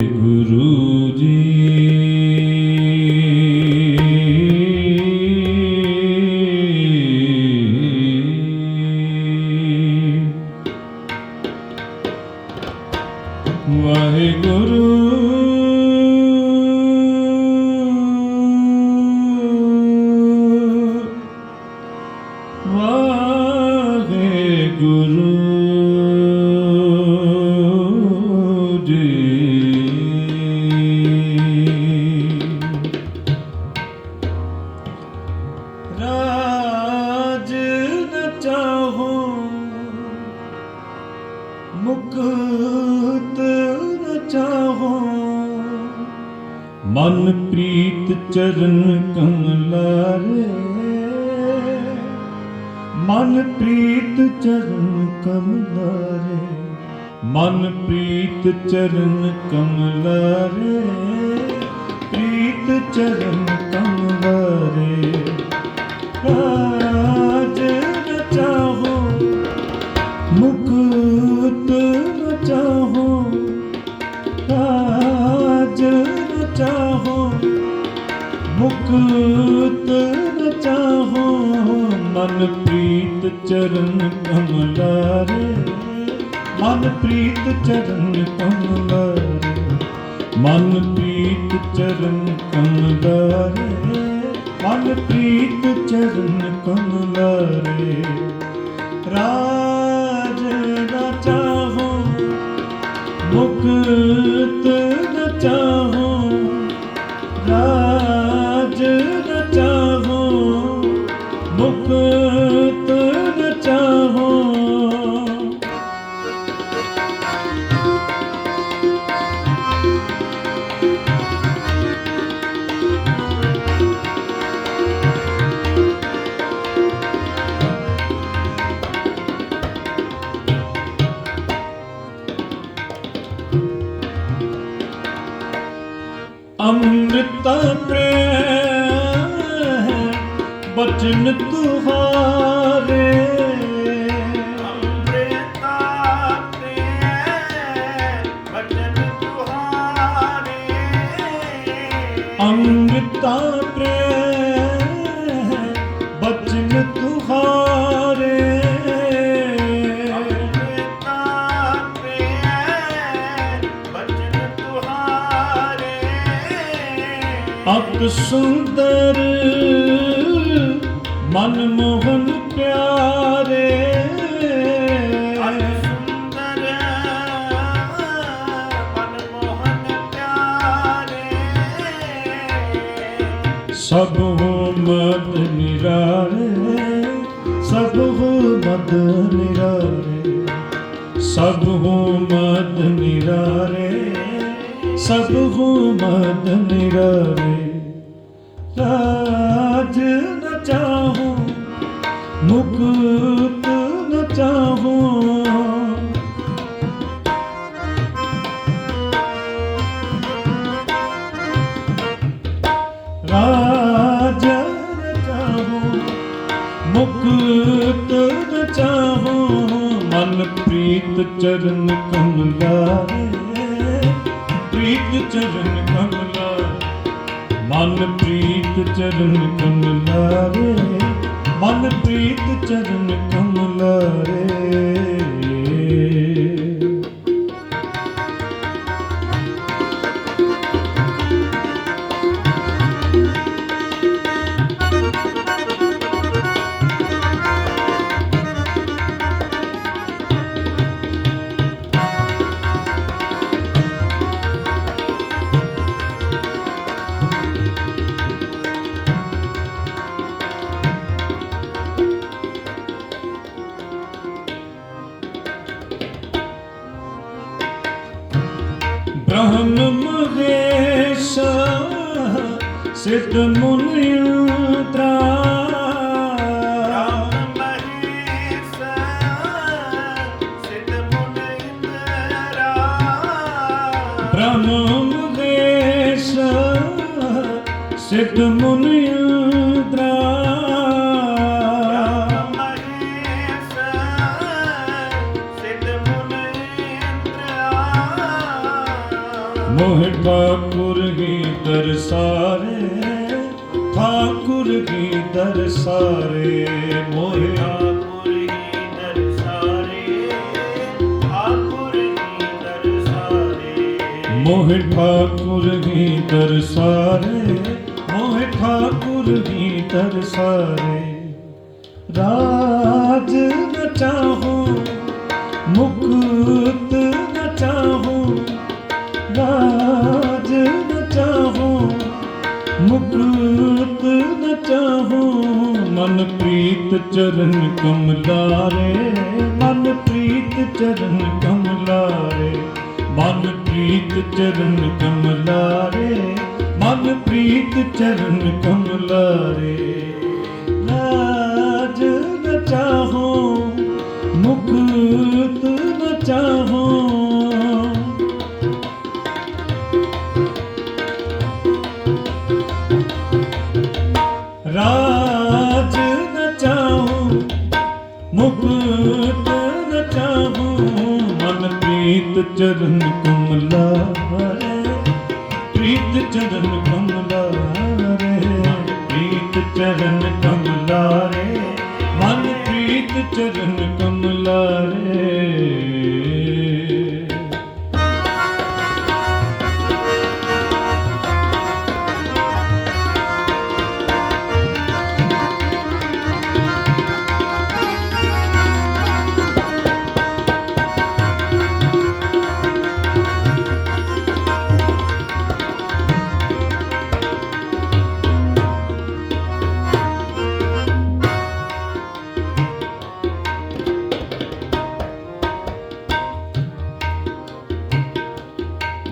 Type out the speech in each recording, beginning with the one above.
ਗੁਰੂ ਜੀ ਚਰਨ ਚਰਨ ਕਮਲਾਰੇ ਰਾਜ ਨਾ ਚਾਹੋ ਮੁਕਤ ਅੰਮ੍ਰਿਤਾ ਪ੍ਰੇਮ ਬਚਨ ਤੁਹਾਰੇ ਅਤ ਸੁੰਦਰ ਮਨ ਮੋਹਨ ਪਿਆਰੇ। ਸਭ ਹੋ ਮਦ ਨਿਰਾਰੇ ਸਭ ਹੋ ਮਦ ਨਿਰਾਰੇ ਸਭ ਹੋ ਮਦ ਨਿਰਾਰੇ ਸਭ ਹੋ ਮਦ ਨਿਰਾਰੇ ਰਾਜ ਨ ਚਾਹੋ, ਮੁਕਤ ਨ ਚਾਹੋ। ਰਾਜਨ ਚਾਹੋ, ਮੁਕਤ ਨ ਚਾਹੋ। ਮਨ ਪ੍ਰੀਤ ਚਰਨ ਕਮਲਾ ਪ੍ਰੀਤ ਚਰਨ ਕਮਲਾ ਮਨ ਪ੍ਰੀਤ ਚਰਨ ਕਮਲਾ ਰੇ ਮਨ ਪ੍ਰੀਤ ਚਰਨ ਕਮਲਾ ਰੇ ਸਿੱਧ ਮੁਨਿ ਸਿੱਧ ਮੁਨਿ मोहिबा पुरगी दरसा ਸਾਰੇ ਮੋਹਿਆ ਮੋਹਿ ਠਾਕੁਰ ਹੀ ਤਰਸਾਰੇ ਮੋਹਿ ਠਾਕੁਰ ਹੀ ਤਰਸਾਰੇ ਚਰਨ ਕਮਲਾਰੇ ਮਨ ਪ੍ਰੀਤ ਚਰਨ ਕਮਲਾਰੇ ਮਨ ਪ੍ਰੀਤ ਚਰਨ ਕਮਲਾਰੇ ਮਨ ਪ੍ਰੀਤ ਚਰਨ ਕਮਲਾਰੇ। ਰਾਜ ਨਚਾਹੋ ਮੁਕਤ ਨਚਾਹੋ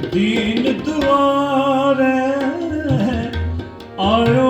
ਦੀਨ ਦੁਆਰੇ ਆਇਓ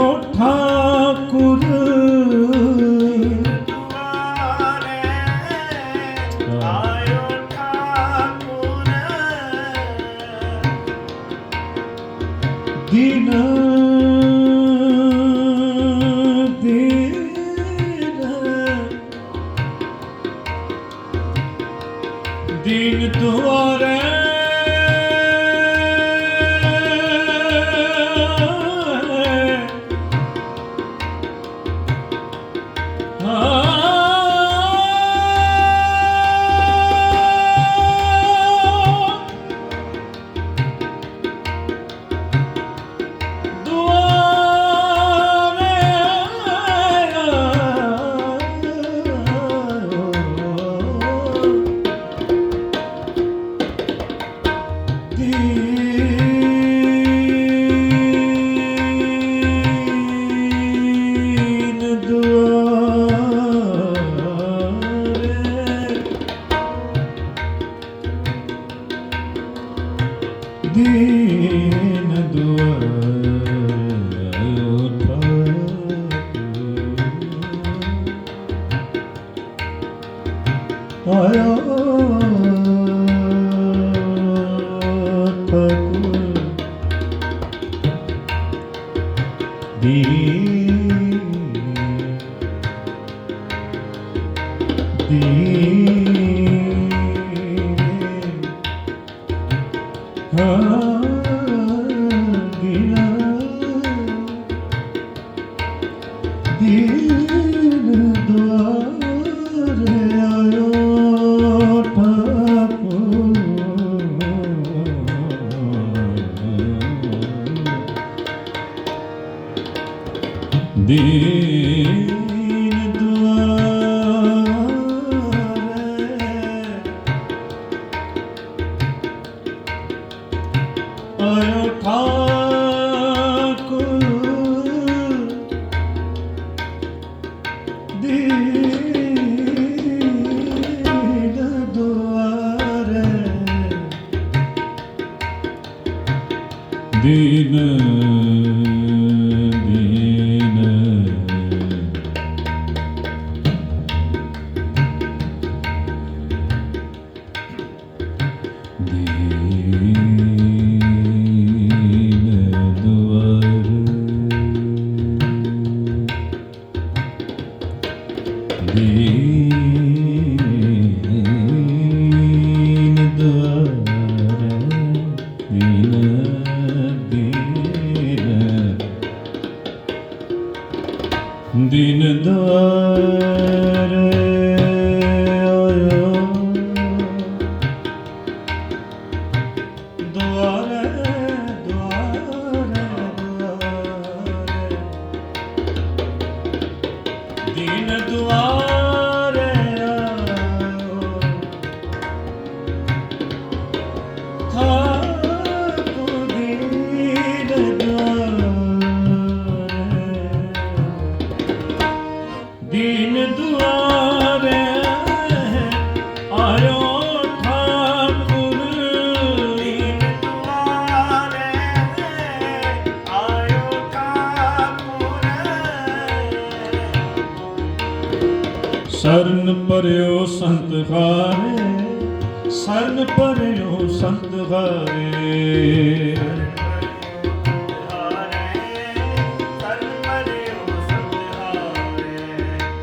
ਸਰਨ ਪਰਿਓ ਸੰਤ ਹਾਰੇ, ਸਰਨ ਪਰਿਓ ਸੰਤ ਹਾਰੇ।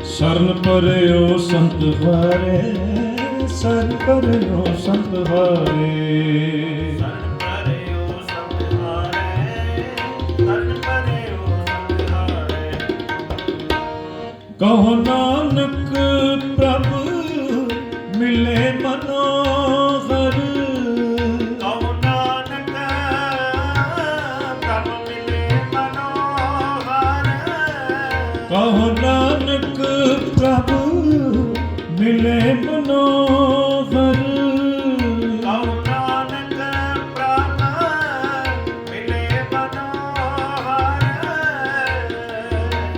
ਸਰਨ ਪਰਿਓ ਸੰਤ ਹਾਰੇ, ਸਰਨ ਪਰਿਓ ਸੰਤ ਹਾਰੇ। ਕਹੋ ਨਾ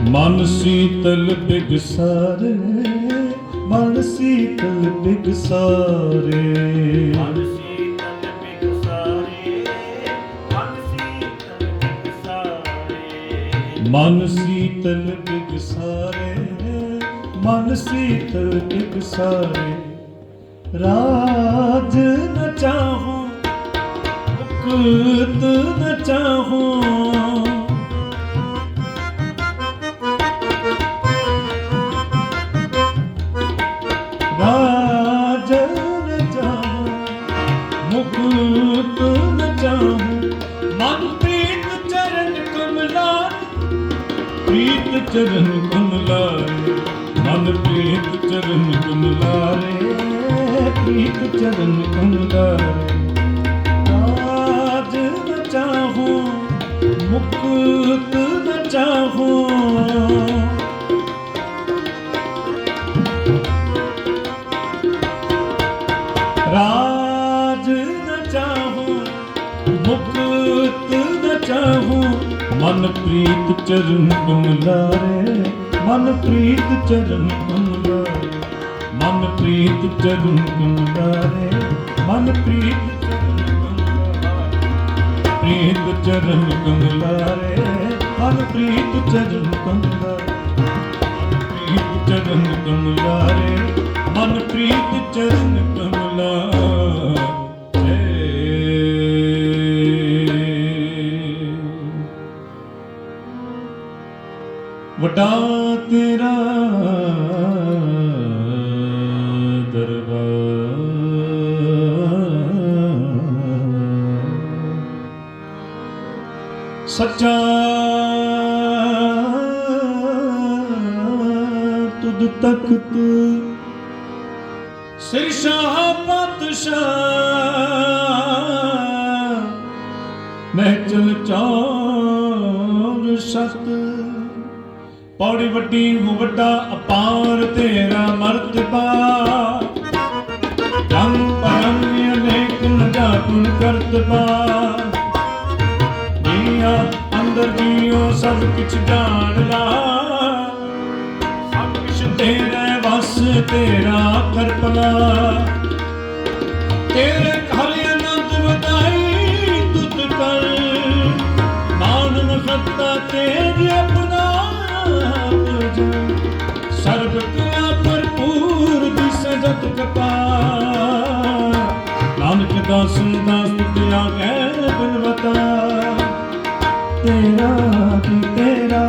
ਮਨ ਸੀਤਲ ਬਿਗਸਾਰੇ ਮਨ ਸੀਤਲ ਬਿਗਸਾਰੇ। ਮਨ ਸੀਤਲ ਬਿਗਸਾਰੇ ਮਨ ਸੀਤਲ ਬਿਗਸਾਰੇ। ਮਨ ਸੀਤਲ ਬਿਗਸਾਰੇ ਮਨ ਸੀਤਲ ਬਿਗਸਾਰੇ। ਰਾਜ ਨ ਚਾਹੂੰ ਮੁਕਤ ਨ ਚਾਹੂੰ। ਪ੍ਰੀਤ ਮਨ ਪ੍ਰੀਤ ਚਰਨ ਕਮਲਾਰੇ ਮਨ ਪ੍ਰੀਤ ਚਰਨ ਕਮਲਾਰੇ ਮਨ ਪ੍ਰੀਤ ਚਰਨ ਕਮਲਾਰੇ ਮਨ ਪ੍ਰੀਤ ਚਰਨ ਕਮਲਾਰੇ ਪ੍ਰੀਤ ਚਰਨ ਕਮਲਾਰੇ ਮਨ ਪ੍ਰੀਤ ਚਰਨ ਕਮਲਾਰੇ ਪ੍ਰੀਤ ਚਰਨ ਕਮਲਾਰੇ ਮਨ ਪ੍ਰੀਤ ਚਰਨ ਵੱਡਾ ਤੇਰਾ ਦਰਬਾਰ। ਸੱਚਾ ਤੁਧ ਤਖਤ ਸਿਰ ਸ਼ਾਹ ਪਾਤਸ਼ਾਹ ਮਹਿਚਲ ਚੌਰ ਸਤ ਪੌੜੀ ਵੱਡੀ ਨੂੰ ਵੱਡਾ ਅਪਾਰ, ਤੇਰਾ ਮਰਤਬਾ ਜੰਗ ਪਰਮ ਅਨੇਕ ਨਜਾ ਤੁਨ ਕਰਤਬਾ ਜੀਆ ਅੰਦਰ ਜੀਓ ਸਭ ਕੁਛ ਜਾਣ ਲਾ। ਸਭ ਕੁਛ ਤੇਰੇ ਵਸ ਤੇਰਾ ਕਰਪਲਾ ਤੇਰੇ ਬਨਵਤਾ ਤੇਰਾ ਵੀ ਤੇਰਾ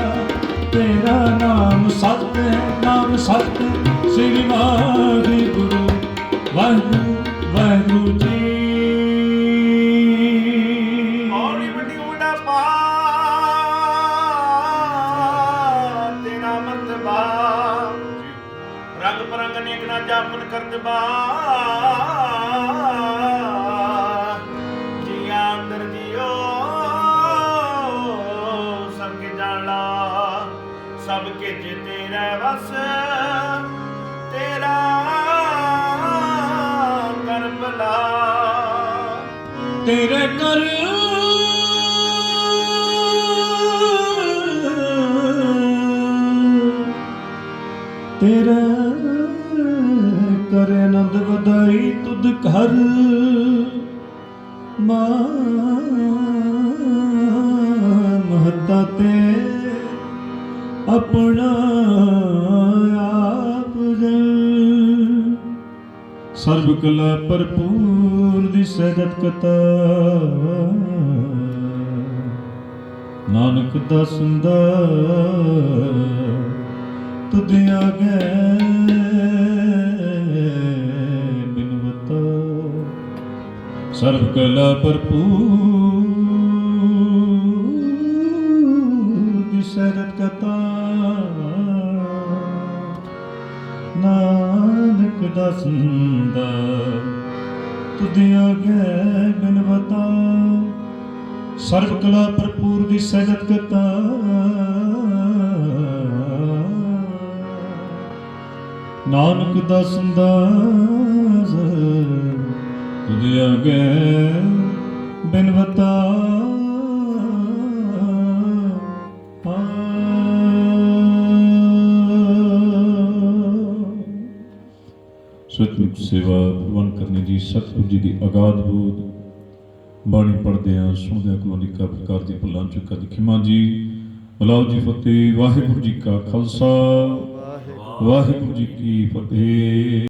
ਤੇਰਾ ਨਾਮ ਸਤ ਹੈ, ਨਾਮ ਸਤ ਸ੍ਰੀ ਵਾਹਿਗੁਰੂ ਵਾਹਿਗੁਰੂ ਵਾਹਿਗੁਰੂ ਜੀ। ਔਰ ਅਪਾਰ ਤੇਰਾ ਰੰਗ ਪਰੰਗ ਨੇਕ ਨਾ ਜਾਪਨ ਕਰਤਬਾ। ਜੀਆਂ ਤੇਰੇ ਕਰ ਤੇਰਾ ਕਰ ਆਨੰਦ ਵਧਾਈ ਤੁਧ ਘਰ। ਮਹਤਾ ਤੇ ਆਪਣਾ ਆਪ ਜਨ ਸਰਬ ਕਲਾ ਭਰਪੂਰ ਸਹਿਜਤ ਕਤਾ। ਨਾਨਕ ਦਸੰਦਾ ਤੁਧ ਆਗੇ ਬਿਨਵਤਾ। ਸਰਬ ਕਲਾ ਭਰਪੂਰ ਸਰਬ ਕਲਾ ਭਰਪੂਰ ਦੀ ਸਹਿਜਤ ਕਰਤਾ। ਨਾਨਕ ਦਸੰਦਾ ਤੁਧ ਆਗੇ ਬਿਨਵਤਾ ਸਤਿਗੁਰ ਸੇਵਾ ਪ੍ਰਵਾਨ ਕਰਨੀ ਜੀ, ਸਤਿਗੁਰ ਜੀ ਦੀ ਅਗਾਧ ਬੋਧ। ਬਾਣੀ ਪੜ੍ਹਦੇ ਆ ਸੁਣਦੇ ਆ ਕੋਲੋਂ ਦੀ ਪ੍ਰਕਾਰ ਦੀ ਭੁੱਲਾਂ ਚੁੱਕਾ ਦੀ ਖਿਮਾ ਜੀ ਬਲਾਉ ਜੀ ਫਤਿਹ ਵਾਹਿਗੁਰੂ ਜੀ ਕਾ ਖਾਲਸਾ। ਵਾਹਿਗੁਰੂ ਜੀ ਕੀ ਫਤਿਹ।